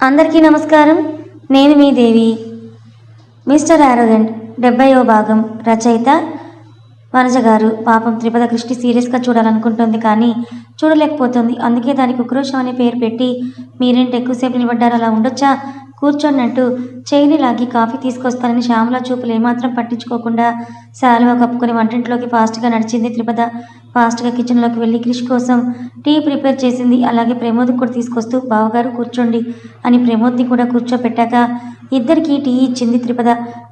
అందరికీ నమస్కారం. నేను మీ దేవి. మిస్టర్ ఆరోగెంట్ డెబ్బైవ భాగం రచయిత వనజ గారు. పాపం త్రిపద కృష్టి సీరియస్గా చూడాలనుకుంటుంది కానీ చూడలేకపోతుంది. అందుకే దానికి ఉక్రోషం అనే పేరు పెట్టి మీరేంటి ఎక్కువసేపు నిలబడ్డారు? అలా ఉండొచ్చా? కూర్చొన్నట్టు అంటూ చేయిని లాగి కాఫీ తీసుకొస్తానని శ్యామల చూపులు ఏమాత్రం పట్టించుకోకుండా శాలువా కప్పుకొని వంటింట్లోకి ఫాస్ట్గా నడిచింది త్రిపద. ఫాస్ట్గా కిచెన్లోకి వెళ్ళి క్రిష్ కోసం టీ ప్రిపేర్ చేసింది. అలాగే ప్రమోద్ కూడా తీసుకొస్తూ బావగారు కూర్చోండి అని ప్రమోద్ని కూడా కూర్చోపెట్టాక ఇద్దరికి టీ ఇచ్చింది త్రిపద.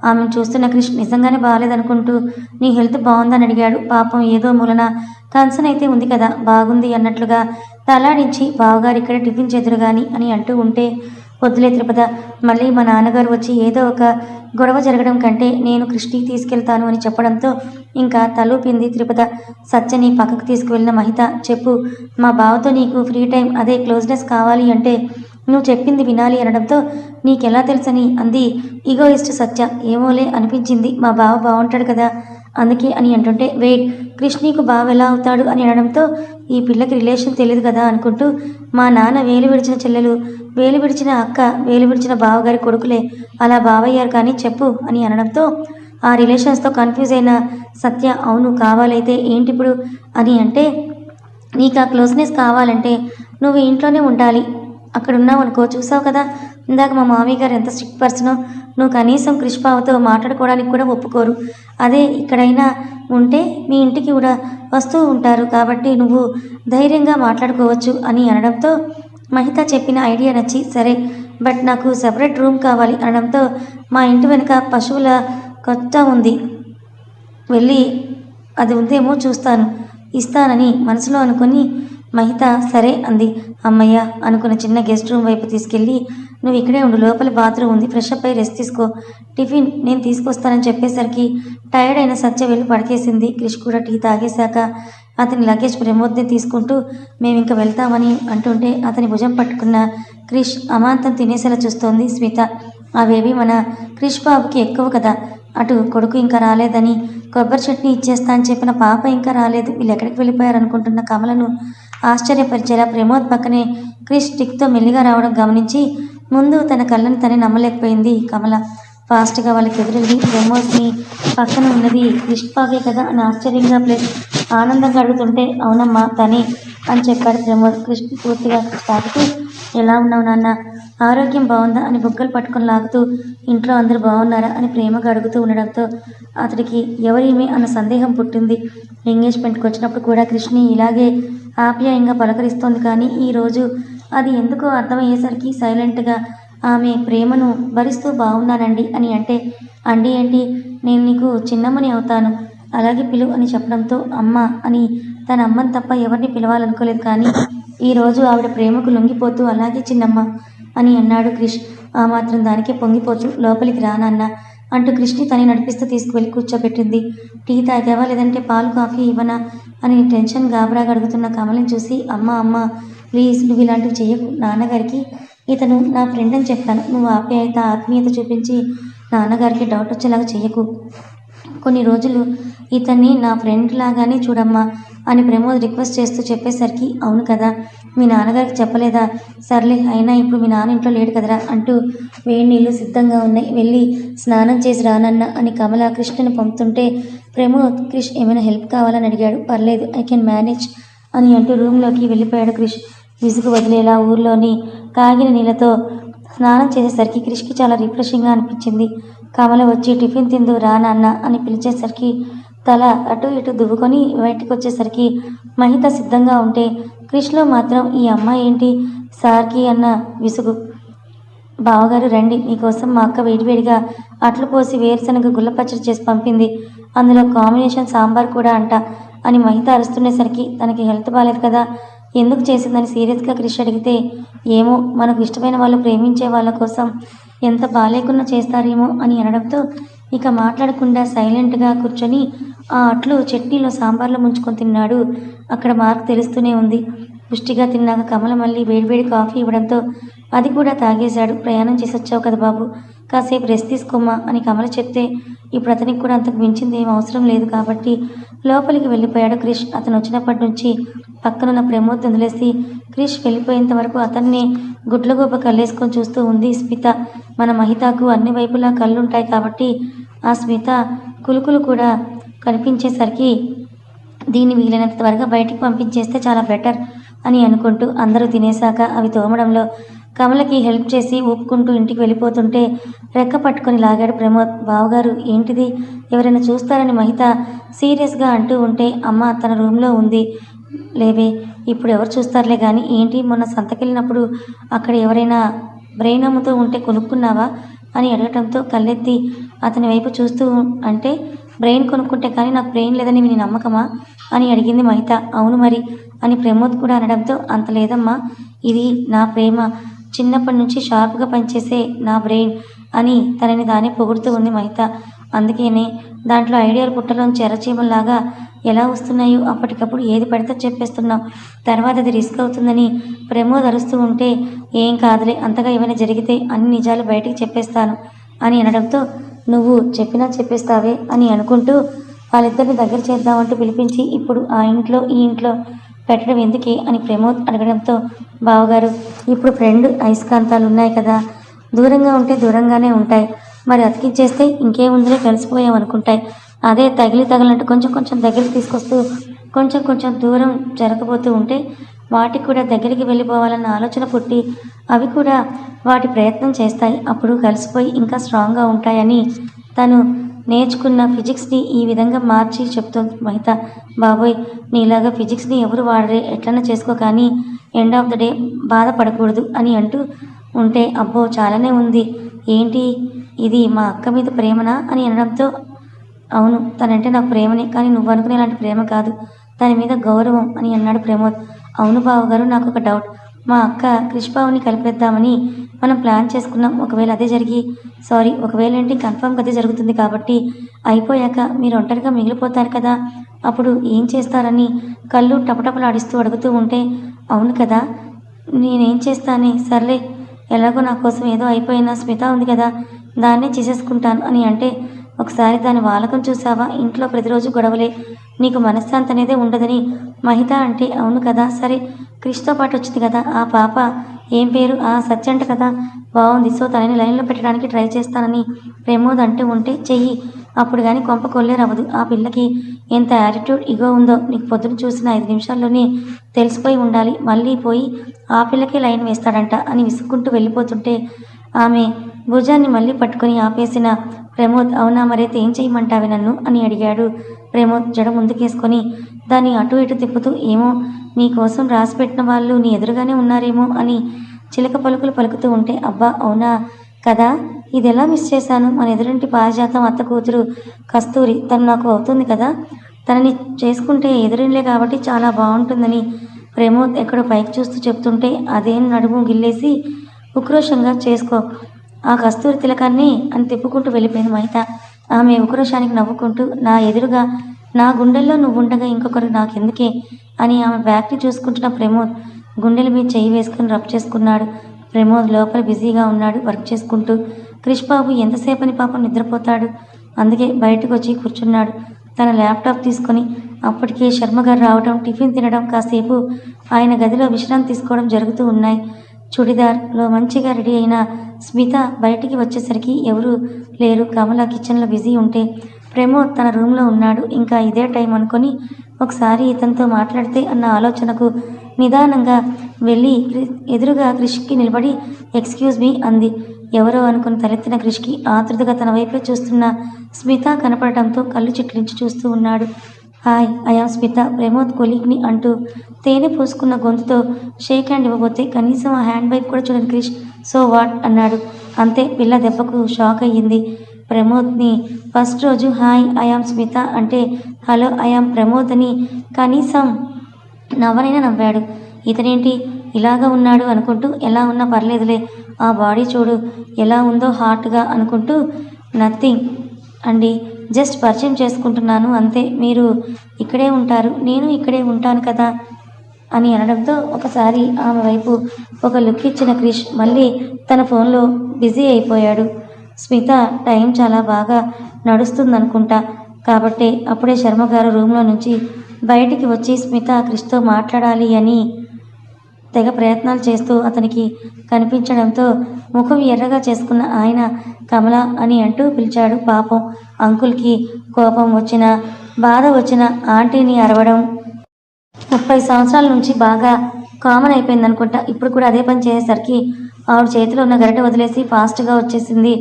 ఆమెను చూస్తున్న క్రిష్ నిజంగానే బాగాలేదనుకుంటూ నీ హెల్త్ బాగుందని అడిగాడు. పాపం ఏదో మూలన కన్సన్ అయితే ఉంది కదా బాగుంది అన్నట్లుగా తలాడించి బావగారు ఇక్కడ టిఫిన్ చేదురు కానీ అని అంటూ ఉంటే వద్దులే త్రిపద మళ్ళీ మా నాన్నగారు వచ్చి ఏదో ఒక గొడవ జరగడం కంటే నేను కృష్ణికి తీసుకెళ్తాను అని చెప్పడంతో ఇంకా తలూపింది త్రిపద సత్యని పక్కకు తీసుకువెళ్ళిన మహిత చెప్పు మా బావతో నీకు ఫ్రీ టైం అదే క్లోజ్నెస్ కావాలి అంటే నువ్వు చెప్పింది వినాలి అనడంతో నీకెలా తెలుసని అంది. ఈగోయిస్ట్ సత్య ఏమోలే అనిపించింది. మా బావ బాగుంటాడు కదా. అందుకే అని అంటుంటే వెయిట్ కృష్ణీకు బావ ఎలా అవుతాడు? అని అనడంతో ఈ పిల్లకి రిలేషన్ తెలియదు కదా అనుకుంటూ మా నాన్న వేలు విడిచిన చెల్లెలు వేలు విడిచిన అక్క వేలు విడిచిన బావగారి కొడుకులే అలా బావయ్యారు కానీ చెప్పు అని అనడంతో ఆ రిలేషన్స్తో కన్ఫ్యూజ్ అయిన సత్య అవును కావాలైతే ఏంటి ఇప్పుడు అని అంటే నీకు ఆ క్లోజ్నెస్ కావాలంటే నువ్వు ఇంట్లోనే ఉండాలి అక్కడ ఉన్నావు అనుకో చూసావు కదా? ఇందాక మా మామయ్య గారు ఎంత స్ట్రిక్ట్ పర్సనో నువ్వు కనీసం కృష్ణబాబుతో మాట్లాడుకోవడానికి కూడా ఒప్పుకోరు. అదే ఇక్కడైనా ఉంటే మీ ఇంటికి కూడా వస్తూ ఉంటారు కాబట్టి నువ్వు ధైర్యంగా మాట్లాడుకోవచ్చు అని అనడంతో మహిత చెప్పిన ఐడియా నచ్చి సరే బట్ నాకు సెపరేట్ రూమ్ కావాలి అనడంతో మా ఇంటి వెనుక పశువుల కొత్త ఉంది. వెళ్ళి అది ఉందేమో చూస్తాను ఇస్తానని మనసులో అనుకుని మహిత సరే అంది. అమ్మయ్య అనుకున్న చిన్న గెస్ట్ రూమ్ వైపు తీసుకెళ్ళి నువ్వు ఇక్కడే ఉండు లోపల బాత్రూమ్ ఉంది ఫ్రెష్ అప్ అయి రెస్ట్ తీసుకో. టిఫిన్ నేను తీసుకొస్తానని చెప్పేసరికి టైర్డ్ అయిన సత్య వెళ్ళి పడికేసింది. క్రిష్ కూడా టీ తాగేశాక అతని లగేజ్ ప్రమోద్ని తీసుకుంటూ మేము ఇంకా వెళ్తామని అంటుంటే అతని భుజం పట్టుకున్న క్రిష్ అమాంతం తినేసేలా చూస్తోంది స్మిత. అవేవి మన క్రిష్ బాబుకి ఎక్కువ కదా అటు కొడుకు ఇంకా రాలేదని కొబ్బరి చట్నీ ఇచ్చేస్తా అని చెప్పిన పాప ఇంకా రాలేదు. వీళ్ళు ఎక్కడికి వెళ్ళిపోయారు అనుకుంటున్న కమలను ఆశ్చర్యపరిచేలా ప్రమోద్ పక్కనే క్రిష్ టిక్తో మెల్లిగా రావడం గమనించి ముందు తన కళ్ళని తనే నమ్మలేకపోయింది కమల. ఫాస్ట్గా వాళ్ళకి ఎదురెళ్ళి ప్రమోద్ని పక్కన ఉన్నది క్రిష్ పాకే కదా అని ఆశ్చర్యంగా ప్లస్ ఆనందంగా అడుగుతుంటే అవునమ్మా తనే అని చెప్పాడు ప్రమోద్. కృష్ణ పూర్తిగా తాకుతూ ఎలా ఉన్నావు నాన్న? ఆరోగ్యం బాగుందా అని బుగ్గలు పట్టుకొని లాగుతూ ఇంట్లో అందరూ బాగున్నారా అని ప్రేమగా అడుగుతూ ఉండడంతో అతడికి ఎవరేమి అన్న సందేహం పుట్టింది. ఎంగేజ్మెంట్కి వచ్చినప్పుడు కూడా కృష్ణి ఇలాగే ఆప్యాయంగా పలకరిస్తోంది కానీ ఈరోజు అది ఎందుకో అర్థమయ్యేసరికి సైలెంట్గా ఆమె ప్రేమను భరిస్తూ బాగున్నానండి అని అంటే అండి ఏంటి? నేను నీకు చిన్నమ్మని అవుతాను. అలాగే పిలువు అని చెప్పడంతో అమ్మ అని తన అమ్మని తప్ప ఎవరిని పిలవాలనుకోలేదు కానీ ఈరోజు ఆవిడ ప్రేమకు లొంగిపోతూ అలాగే చిన్నమ్మ అని అన్నాడు క్రిష్. ఆ మాత్రం దానికే పొంగిపోతూ లోపలికి రానన్నా అంటూ కృష్ణి తని నడిపిస్తూ తీసుకువెళ్ళి కూర్చోబెట్టింది. టీ తాగావా లేదంటే పాలు కాఫీ ఇవ్వనా? అని టెన్షన్ గాబరాగా అడుగుతున్న కమలని చూసి అమ్మ అమ్మ ప్లీజ్ నువ్వు ఇలాంటివి చేయకు నాన్నగారికి ఇతను నా ఫ్రెండ్ అని చెప్పాను. నువ్వు ఆప్యాయత ఆత్మీయత చూపించి నాన్నగారికి డౌట్ వచ్చేలాగా చేయకు కొన్ని రోజులు ఇతన్ని నా ఫ్రెండ్ లాగానే చూడమ్మా అని ప్రమోద్ రిక్వెస్ట్ చేస్తూ చెప్పేసరికి అవును కదా మీ నాన్నగారికి చెప్పలేదా? సర్లే అయినా ఇప్పుడు మీ నాన్న ఇంట్లో లేడు కదరా అంటూ వేడి నీళ్ళు సిద్ధంగా ఉన్నాయి. వెళ్ళి స్నానం చేసి రానన్న అని కమల కృష్ణను పంపుతుంటే ప్రమోద్ క్రిష్ ఏమైనా హెల్ప్ కావాలని అడిగాడు. పర్లేదు ఐ కెన్ మేనేజ్ అని అంటూ రూమ్లోకి వెళ్ళిపోయాడు క్రిష్. విసుగు వదిలేలా ఊర్లోని కాగిన నీళ్ళతో స్నానం చేసేసరికి క్రిష్కి చాలా రిఫ్రెషింగ్గా అనిపించింది. కమల వచ్చి టిఫిన్ తిందు రా నాన్న అని పిలిచేసరికి తల అటు ఇటు దువ్వుకొని బయటకు వచ్చేసరికి మహిత సిద్ధంగా ఉంటే క్రిష్లో మాత్రం ఈ అమ్మాయి ఏంటి? సార్కి అన్న విసుగు. బావగారు రండి మీకోసం మా అక్క వేడివేడిగా అట్లు పోసి వేరుశనగ గుల్ల పచ్చడి చేసి పంపింది. అందులో కాంబినేషన్ సాంబార్ కూడా అంట అని మహిత అరుస్తుండేసరికి తనకి హెల్త్ బాగాలేదు కదా ఎందుకు చేసిందని సీరియస్గా క్రిష్ అడిగితే ఏమో మనకు ఇష్టమైన వాళ్ళు ప్రేమించే వాళ్ళ కోసం ఎంత బాగాలేకున్నా చేస్తారేమో అని అనడంతో ఇక మాట్లాడకుండా సైలెంట్గా కూర్చొని ఆ అట్లు చట్నీలో సాంబార్లో ముంచుకొని తిన్నాడు. అక్కడ మార్క్ తెలుస్తూనే ఉంది. పుష్టిగా తిన్నాక కమల మళ్ళీ వేడివేడి కాఫీ ఇవ్వడంతో అది కూడా తాగేశాడు. ప్రయాణం చేసి వచ్చావు కదా బాబు. కాసేపు రెస్ట్ తీసుకోమ్మా అని కమల చెప్తే ఇప్పుడు అతనికి కూడా అంతకు మించింది ఏం అవసరం లేదు కాబట్టి లోపలికి వెళ్ళిపోయాడు క్రిష్. అతను వచ్చినప్పటి నుంచి పక్కనున్న ప్రమోద్ వదిలేసి క్రిష్ వెళ్ళిపోయేంత వరకు అతన్ని గుడ్లగూబ కళ్ళేసుకొని చూస్తూ ఉంది స్మిత. మన మహితకు అన్ని వైపులా కళ్ళుంటాయి కాబట్టి ఆ స్మిత కులుకులు కూడా కనిపించేసరికి దీన్ని వీలైనంత త్వరగా బయటికి పంపించేస్తే చాలా బెటర్ అని అనుకుంటూ అందరూ తినేశాక అవి తోమడంలో కమలకి హెల్ప్ చేసి ఊపుకుంటూ ఇంటికి వెళ్ళిపోతుంటే రెక్క పట్టుకొని లాగాడు ప్రమోద్. బావగారు ఏంటిది? ఎవరైనా చూస్తారని మహిత సీరియస్గా అంటూ ఉంటే అమ్మ తన రూమ్లో ఉంది. లేవే ఇప్పుడు ఎవరు చూస్తారులే కానీ ఏంటి మొన్న సంతకెళ్ళినప్పుడు అక్కడ ఎవరైనా బ్రెయిన్ అమ్ముతూ ఉంటే కొనుక్కున్నావా అని అడగటంతో కళ్ళెత్తి అతని వైపు చూస్తూ అంటే బ్రెయిన్ కొనుక్కుంటే కానీ నాకు బ్రెయిన్ లేదని నీ నమ్మకమా? అని అడిగింది మహిత. అవును మరి అని ప్రమోద్ కూడా అనడంతో అంత లేదమ్మా ఇది నా ప్రేమ. చిన్నప్పటి నుంచి షార్ప్గా పనిచేసే నా బ్రెయిన్ అని తనని తానే పొగుడుతూ ఉంది మహిత. అందుకనే దాంట్లో ఐడియాలు పుట్టలోంచి ఎర్రచీమల్లాగా ఎలా వస్తున్నాయో అప్పటికప్పుడు ఏది పడితే చెప్పేస్తున్నాం. తర్వాత అది రిస్క్ అవుతుందని ప్రమోద్ అరుస్తూ ఉంటే ఏం కాదులే అంతగా ఏమైనా జరిగితే అన్ని నిజాలు బయటికి చెప్పేస్తాను అని అనడంతో నువ్వు చెప్పినా చెప్పేస్తావే అని అనుకుంటూ వాళ్ళిద్దరిని దగ్గర చేద్దామంటూ పిలిపించి ఇప్పుడు ఆ ఇంట్లో ఈ ఇంట్లో పెట్టడం ఎందుకే అని ప్రమోద్ అడగడంతో బావగారు ఇప్పుడు ఫ్రెండ్ అయస్కాంతాలు ఉన్నాయి కదా. దూరంగా ఉంటే దూరంగానే ఉంటాయి. మరి అతికించేస్తే ఇంకేముందులో కలిసిపోయాం అనుకుంటాయి అదే తగిలి తగిలినట్టు కొంచెం కొంచెం దగ్గరికి తీసుకొస్తూ కొంచెం కొంచెం దూరం జరగబోతూ ఉంటే వాటికి కూడా దగ్గరికి వెళ్ళిపోవాలన్న ఆలోచన పుట్టి అవి కూడా వాటి ప్రయత్నం చేస్తాయి. అప్పుడు కలిసిపోయి ఇంకా స్ట్రాంగ్గా ఉంటాయని తను నేర్చుకున్న ఫిజిక్స్ని ఈ విధంగా మార్చి చెప్తోంది మహిత. బాబోయ్ నీలాగా ఫిజిక్స్ని ఎవరు వాడరే? ఎట్లన్నా చేసుకో కానీ ఎండ్ ఆఫ్ ద డే బాధపడకూడదు అని అంటూ ఉంటే అబ్బో చాలానే ఉంది. ఏంటి? ఇది మా అక్క మీద ప్రేమనా? అని అనడంతో అవును తనంటే నాకు ప్రేమనే కానీ నువ్వు అనుకునే ఇలాంటి ప్రేమ కాదు. దాని మీద గౌరవం అని అన్నాడు ప్రమోద్. అవును బావగారు నాకు ఒక డౌట్. మా అక్క క్రిష్బాబుని కలిపేద్దామని మనం ప్లాన్ చేసుకున్నాం. ఒకవేళ అదే జరిగి సారీ ఒకవేళ ఏంటి కన్ఫర్మ్గా అదే జరుగుతుంది కాబట్టి అయిపోయాక మీరు ఒంటరిగా మిగిలిపోతారు కదా అప్పుడు ఏం చేస్తారని కళ్ళు టపటపలాడిస్తూ అడుగుతూ ఉంటే అవును కదా నేనేం చేస్తానే సర్లే ఎలాగో నా కోసం ఏదో అయిపోయినా స్మిత ఉంది కదా దాన్నే చేసేసుకుంటాను అని అంటే ఒకసారి దాని వాలకం చూసావా ఇంట్లో ప్రతిరోజు గొడవలే. నీకు మనశ్శాంతి అనేదే ఉండదని మహిత అంటే అవును కదా? సరే క్రిష్తో పాటు వచ్చింది కదా? ఆ పాప ఏం పేరు? ఆ సత్య కదా? బాగుంది సో తనని లైన్లో పెట్టడానికి ట్రై చేస్తానని ప్రమోద్ అంటూ ఉంటే చెయ్యి. అప్పుడు కానీ కొంప కొల్లేరవ్వదు. ఆ పిల్లకి ఎంత యాటిట్యూడ్ ఇగో ఉందో నీకు పొద్దున చూసిన ఐదు నిమిషాల్లోనే తెలిసిపోయి ఉండాలి. మళ్ళీ పోయి ఆ పిల్లకే లైన్ వేస్తాడంట అని విసుక్కుంటూ వెళ్ళిపోతుంటే ఆమె భుజాన్ని మళ్ళీ పట్టుకొని ఆపేసిన ప్రమోద్ అవునా మరైతే ఏం చేయమంటావే నన్ను? అని అడిగాడు. ప్రమోద్ జడ ముందుకేసుకొని దాన్ని అటు ఇటు తిప్పుతూ ఏమో నీకోసం రాసి రాసిపెట్టిన వాళ్ళు నీ ఎదురుగానే ఉన్నారేమో అని చిలక పలుకులు పలుకుతూ ఉంటే అబ్బా అవునా కదా? ఇది ఎలా మిస్ చేశాను? మన ఎదురింటి పారిజాతం అత్త కూతురు కస్తూరి తను నాకు అవుతుంది కదా? తనని చేసుకుంటే ఎదురిన్లే కాబట్టి చాలా బాగుంటుందని ప్రమోద్ ఎక్కడో పైకి చూస్తూ చెప్తుంటే అదేం నడుము గిల్లేసి ఉక్రోషంగా చేసుకో. ఆ కస్తూరి తిలకాన్ని అని తిప్పుకుంటూ వెళ్ళిపోయింది మహిత. ఆమె ఉక్రోషానికి నవ్వుకుంటూ నా ఎదురుగా నా గుండెల్లో నువ్వు ఉండగా ఇంకొకరు నాకెందుకే అని ఆమె బ్యాగ్ని చూసుకుంటున్న ప్రమోద్ గుండెల మీద చెయ్యి వేసుకుని రబ్ చేసుకున్నాడు. ప్రమోద్ లోపల బిజీగా ఉన్నాడు వర్క్ చేసుకుంటూ. క్రిష్ బాబు ఎంతసేపని పాపం నిద్రపోతాడు. అందుకే బయటకు వచ్చి కూర్చున్నాడు. తన ల్యాప్టాప్ తీసుకొని అప్పటికే శర్మ గారు రావడం టిఫిన్ తినడం కాసేపు ఆయన గదిలో విశ్రాంతి తీసుకోవడం జరుగుతూ ఉన్నాయి. చుడిదార్లో మంచిగా రెడీ అయిన స్మిత బయటికి వచ్చేసరికి ఎవరు లేరు. కమల కిచెన్లో బిజీ ఉంటే ప్రమోద్ తన రూమ్లో ఉన్నాడు. ఇంకా ఇదే టైం అనుకొని ఒకసారి ఇతనితో మాట్లాడితే అన్న ఆలోచనకు నిదానంగా వెళ్ళి ఎదురుగా క్రిష్కి నిలబడి ఎక్స్క్యూజ్ మీ అంది. ఎవరో అనుకుని తలెత్తిన క్రిష్కి ఆతృతగా తన వైపే చూస్తున్న స్మిత కనపడటంతో కళ్ళు చిట్లించి చూస్తూ ఉన్నాడు. Hi I am Smita Pramod కొలీగ్ని అంటూ తేనె పూసుకున్న గొంతుతో షేక్ హ్యాండ్ ఇవ్వబోతే కనీసం ఆ హ్యాండ్ వైపు కూడా చూడని క్రిష్. So what? అన్నాడు. అంతే పిల్ల దెబ్బకు షాక్ అయ్యింది. ప్రమోద్ని ఫస్ట్ రోజు హాయ్ ఐఆమ్ స్మిత అంటే హలో ఐఆమ్ ప్రమోద్ అని కనీసం నవ్వనైనా నవ్వాడు. ఇతనేంటి? ఇలాగా ఉన్నాడు అనుకుంటూ ఎలా ఉన్నా పర్లేదులే ఆ బాడీ చూడు ఎలా ఉందో హాట్గా అనుకుంటూ నథింగ్ అండి. జస్ట్ పరిచయం చేసుకుంటున్నాను అంతే. మీరు ఇక్కడే ఉంటారు నేను ఇక్కడే ఉంటాను కదా అని అనడంతో ఒకసారి ఆమె వైపు ఒక లుక్ ఇచ్చిన క్రిష్ మళ్ళీ తన ఫోన్లో బిజీ అయిపోయాడు. స్మిత టైం చాలా బాగా నడుస్తుందనుకుంటా. కాబట్టి అప్పుడే శర్మ గారు రూమ్లో నుంచి బయటికి వచ్చి స్మిత క్రిష్తో మాట్లాడాలి అని తెగ ప్రయత్నాలు చేస్తూ అతనికి కనిపించడంతో ముఖం ఎర్రగా చేసుకున్న ఆయన కమల అని అంటూ పిలిచాడు. పాపం అంకుల్కి కోపం వచ్చిన బాధ వచ్చిన ఆంటీని అరవడం ముప్పై సంవత్సరాల నుంచి బాగా కామన్ అయిపోయింది అనుకుంటా ఇప్పుడు కూడా అదే పని చేసేసరికి ఆవిడ చేతిలో ఉన్న గరిట వదిలేసి ఫాస్ట్గా వచ్చేసింది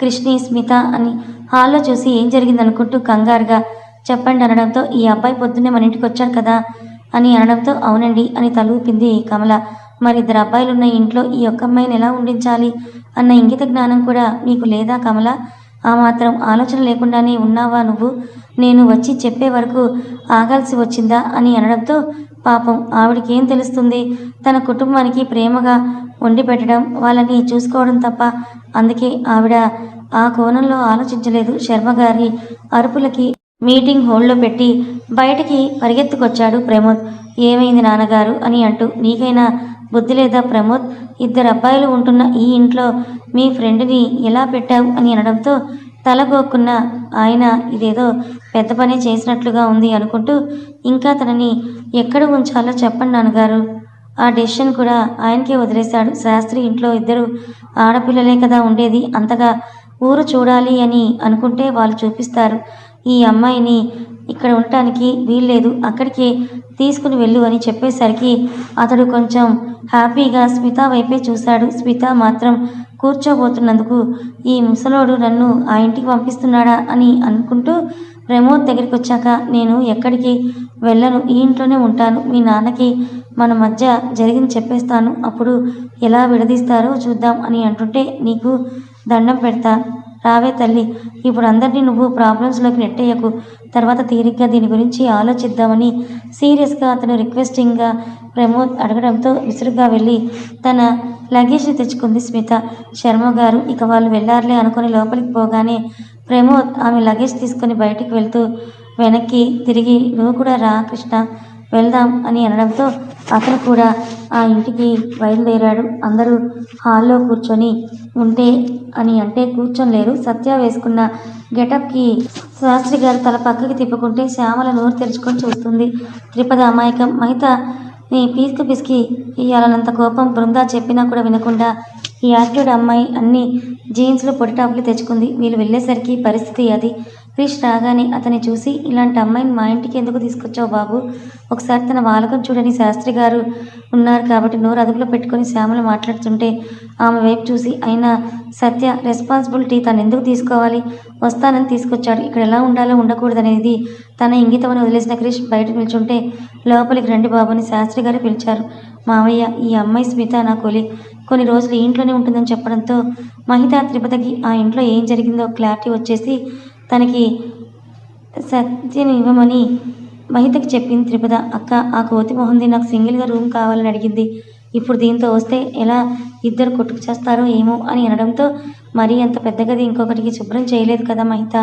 కృష్ణి స్మిత అని. హాల్లో చూసి ఏం జరిగింది అనుకుంటూ కంగారుగా చెప్పండి అనడంతో ఈ అబ్బాయి పొద్దున్నే మన ఇంటికి వచ్చాడు కదా అని అనడంతో అవునండి అని తలూపింది కమల. మరి ఇద్దరు అబ్బాయిలు ఉన్న ఇంట్లో ఈ ఒక్క అమ్మాయిని ఎలా ఉండించాలి? అన్న ఇంగిత జ్ఞానం కూడా మీకు లేదా కమల? ఆ మాత్రం ఆలోచన లేకుండానే ఉన్నావా నువ్వు? నేను వచ్చి చెప్పే వరకు ఆగాల్సి వచ్చిందా? అని అనడంతో పాపం ఆవిడకి ఏం తెలుస్తుంది? తన కుటుంబానికి ప్రేమగా వండి పెట్టడం వాళ్ళని చూసుకోవడం తప్ప అందుకే ఆవిడ ఆ కోణంలో ఆలోచించలేదు శర్మ గారి అరుపులకి మీటింగ్ హోల్డ్లో పెట్టి బయటికి పరిగెత్తుకొచ్చాడు ప్రమోద్. ఏమైంది నాన్నగారు? అని అంటూ నీకైనా బుద్ధి లేదా ప్రమోద్? ఇద్దరు అబ్బాయిలు ఉంటున్న ఈ ఇంట్లో మీ ఫ్రెండ్ని ఎలా పెట్టావు? అని అనడంతో తలగోక్కున్న ఆయన ఇదేదో పెద్ద పని చేసినట్లుగా ఉంది అనుకుంటూ ఇంకా తనని ఎక్కడ ఉంచాలో చెప్పండి నాన్నగారు. ఆ డెసిషన్ కూడా ఆయనకే వదిలేశాడు. శాస్త్రి ఇంట్లో ఇద్దరు ఆడపిల్లలే కదా ఉండేది. అంతగా ఊరు చూడాలి అని అనుకుంటే వాళ్ళు చూపిస్తారు. ఈ అమ్మాయిని ఇక్కడ ఉండటానికి వీల్లేదు. అక్కడికి తీసుకుని వెళ్ళు అని చెప్పేసరికి అతడు కొంచెం హ్యాపీగా స్మిత వైపే చూశాడు. స్మిత మాత్రం కూర్చోబోతున్నందుకు ఈ ముసలోడు నన్ను ఆ ఇంటికి పంపిస్తున్నాడా అని అనుకుంటూ ప్రమోద్ దగ్గరికి వచ్చాక నేను ఎక్కడికి వెళ్ళను? ఈ ఇంట్లోనే ఉంటాను. మీ నాన్నకి మన మధ్య జరిగింది చెప్పేస్తాను. అప్పుడు ఎలా విడదీస్తారో చూద్దాం అని అంటుంటే నీకు దండం పెడతా. రావే తల్లి ఇప్పుడు అందరినీ నువ్వు ప్రాబ్లమ్స్లోకి నెట్టేయకు. తర్వాత తీరిగ్గా దీని గురించి ఆలోచిద్దామని సీరియస్గా అతను రిక్వెస్టింగ్గా ప్రమోద్ అడగడంతో విసురుగా వెళ్ళి తన లగేజ్ని తెచ్చుకుంది స్మిత. శర్మ గారు ఇక వాళ్ళు వెళ్ళారులే అనుకుని లోపలికి పోగానే ప్రమోద్ ఆమె లగేజ్ తీసుకొని బయటికి వెళ్తూ వెనక్కి తిరిగి నువ్వు కూడా రా కృష్ణ వెళ్దాం అని అనడంతో అతను కూడా ఆ ఇంటికి బయలుదేరాడు. అందరూ హాల్లో కూర్చొని ఉంటే అని అంటే కూర్చొనిలేరు సత్య వేసుకున్న గెటప్కి శాస్త్రి గారు తల పక్కకి తిప్పుకుంటే శ్యామల నోరు తెరుచుకొని చూస్తుంది. త్రిపద అమాయకం మహిత నీ పీసుకు పిసికి ఇయ్యాలన్నంత కోపం బృందా చెప్పినా కూడా వినకుండా ఈ యాక్టివ్ అమ్మాయి అన్ని జీన్స్లు పొడి టాపులు తెచ్చుకుంది. వీళ్ళు వెళ్ళేసరికి పరిస్థితి అది. క్రిష్ రాగానే అతన్ని చూసి ఇలాంటి అమ్మాయిని మా ఇంటికి ఎందుకు తీసుకొచ్చావు బాబు? ఒకసారి తన వాలకం చూడని శాస్త్రి గారు ఉన్నారు కాబట్టి నోరు అదుపులో పెట్టుకొని శ్యామలు మాట్లాడుతుంటే ఆమె వైపు చూసి అయినా సత్య రెస్పాన్సిబిలిటీ తను ఎందుకు తీసుకోవాలి? వస్తానని తీసుకొచ్చాడు. ఇక్కడ ఎలా ఉండాలో ఉండకూడదనేది తన ఇంగితమని వదిలేసిన క్రిష్ బయట నిల్చుంటే లోపలికి రండి బాబుని శాస్త్రి గారు పిలిచారు. మావయ్య ఈ అమ్మాయి స్మిత నా కొలి. కొన్ని రోజులు ఇంట్లోనే ఉంటుందని చెప్పడంతో మహిత తిరుపతికి ఆ ఇంట్లో ఏం జరిగిందో క్లారిటీ వచ్చేసి తనకి సత్యని ఇవ్వమని మహితకి చెప్పింది త్రిపద. అక్క ఆ కోతి మొహంది నాకు సింగిల్గా రూమ్ కావాలని అడిగింది. ఇప్పుడు దీంతో వస్తే ఎలా ఇద్దరు కొట్టుకు చేస్తారో ఏమో అని అనడంతో మరీ అంత పెద్ద గది ఇంకొకటికి శుభ్రం చేయలేదు కదా మహిత.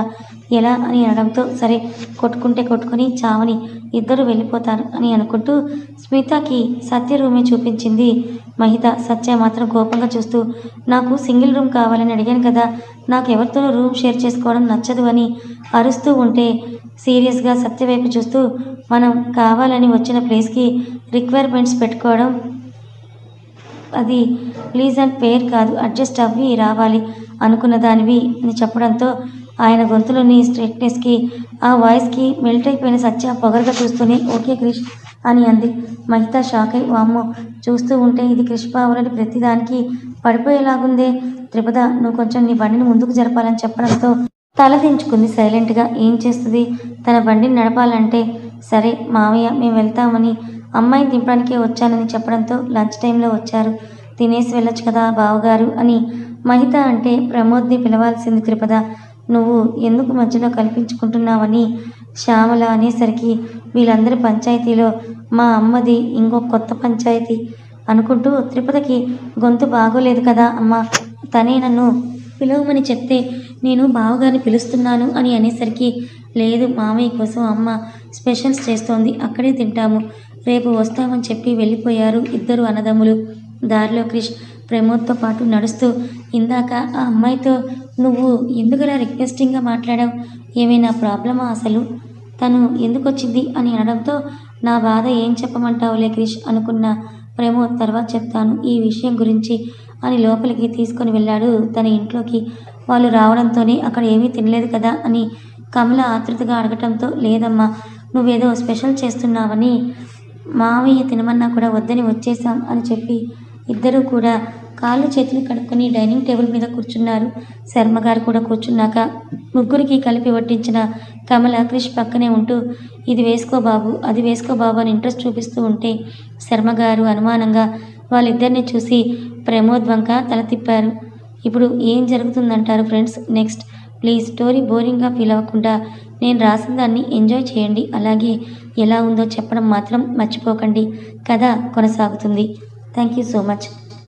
ఎలా అని అనడంతో సరే కొట్టుకుంటే కొట్టుకొని చావని ఇద్దరు వెళ్ళిపోతారు అని అనుకుంటూ స్మితకి సత్య రూమే చూపించింది. మహిత సత్య మాత్రం కోపంగా చూస్తూ నాకు సింగిల్ రూమ్ కావాలని అడిగాను కదా నాకు ఎవరితోనూ రూమ్ షేర్ చేసుకోవడం నచ్చదు అని అరుస్తూ ఉంటే సీరియస్గా సత్యవైపు చూస్తూ మనం కావాలని వచ్చిన ప్లేస్కి రిక్వైర్మెంట్స్ పెట్టుకోవడం అది ప్లీజ్ అండ్ పేర్ కాదు అడ్జస్ట్ అవ్వి రావాలి అనుకున్న దానివి అని చెప్పడంతో ఆయన గొంతులోని స్ట్రెయిట్నెస్కి ఆ వాయిస్కి మెల్ట్ అయిపోయిన సత్య పొగరగా చూస్తూనే ఓకే క్రిష్ అని అంది. మహిత షాక్ అయి వామ్మో చూస్తూ ఉంటే ఇది క్రిష్ పావులని ప్రతిదానికి పడిపోయేలాగుందే. త్రిపద నువ్వు కొంచెం నీ బండిని ముందుకు జరపాలని చెప్పడంతో తల దించుకుంది సైలెంట్గా. ఏం చేస్తుంది? తన బండిని నడపాలంటే సరే మామయ్య మేము వెళ్తామని అమ్మాయిని దింపడానికే వచ్చానని చెప్పడంతో లంచ్ టైంలో వచ్చారు. తినేసి వెళ్ళొచ్చు కదా బావగారు అని మహిత అంటే ప్రమోద్ని పిలవాల్సింది త్రిపద. నువ్వు ఎందుకు మధ్యలో కల్పించుకుంటున్నావని శ్యామల అనేసరికి వీళ్ళందరి పంచాయతీలో మా అమ్మది ఇంకో కొత్త పంచాయతీ అనుకుంటూ త్రిపదకి గొంతు బాగోలేదు కదా అమ్మ. తనే నన్ను పిలవమని చెప్తే నేను బావగారిని పిలుస్తున్నాను అని అనేసరికి లేదు మామయ్య కోసం అమ్మ స్పెషల్స్ చేస్తోంది అక్కడే తింటాము. రేపు వస్తామని చెప్పి వెళ్ళిపోయారు ఇద్దరు అన్నదమ్ములు. దారిలో క్రిష్ ప్రమోద్తో పాటు నడుస్తూ ఇందాక ఆ అమ్మాయితో నువ్వు ఎందుకులా రిక్వెస్టింగ్గా మాట్లాడావు? ఏమైనా ప్రాబ్లమా అసలు? తను ఎందుకు వచ్చింది అని అనడంతో నా బాధ ఏం చెప్పమంటావులే క్రిష్ అనుకున్న ప్రమోద్ తర్వాత చెప్తాను ఈ విషయం గురించి అని లోపలికి తీసుకొని వెళ్ళాడు తన ఇంట్లోకి. వాళ్ళు రావడంతోనే అక్కడ ఏమీ తినలేదు కదా అని కమల ఆతృతగా అడగటంతో లేదమ్మా నువ్వేదో స్పెషల్ చేస్తున్నావని మావయ్య తినమన్నా కూడా వద్దని వచ్చేసాం అని చెప్పి ఇద్దరూ కూడా కాళ్ళు చేతులు కడుక్కొని డైనింగ్ టేబుల్ మీద కూర్చున్నారు. శర్మ గారు కూడా కూర్చున్నాక ముగ్గురికి కలిపి వడ్డించిన కమల క్రిష్ పక్కనే ఉంటూ ఇది వేసుకో బాబు అది వేసుకో బాబు అని ఇంట్రెస్ట్ చూపిస్తూ ఉంటే శర్మ గారు అనుమానంగా వాళ్ళిద్దరిని చూసి ప్రమోద్ వంక తల తిప్పారు. ఇప్పుడు ఏం జరుగుతుందంటారు ఫ్రెండ్స్ నెక్స్ట్ ప్లీజ్ స్టోరీ బోరింగ్గా ఫీల్ అవ్వకుండా నేను రాసిన దాన్ని ఎంజాయ్ చేయండి అలాగే ఎలా ఉందో చెప్పడం మాత్రం మర్చిపోకండి కథ కొనసాగుతుంది. Thank you so much.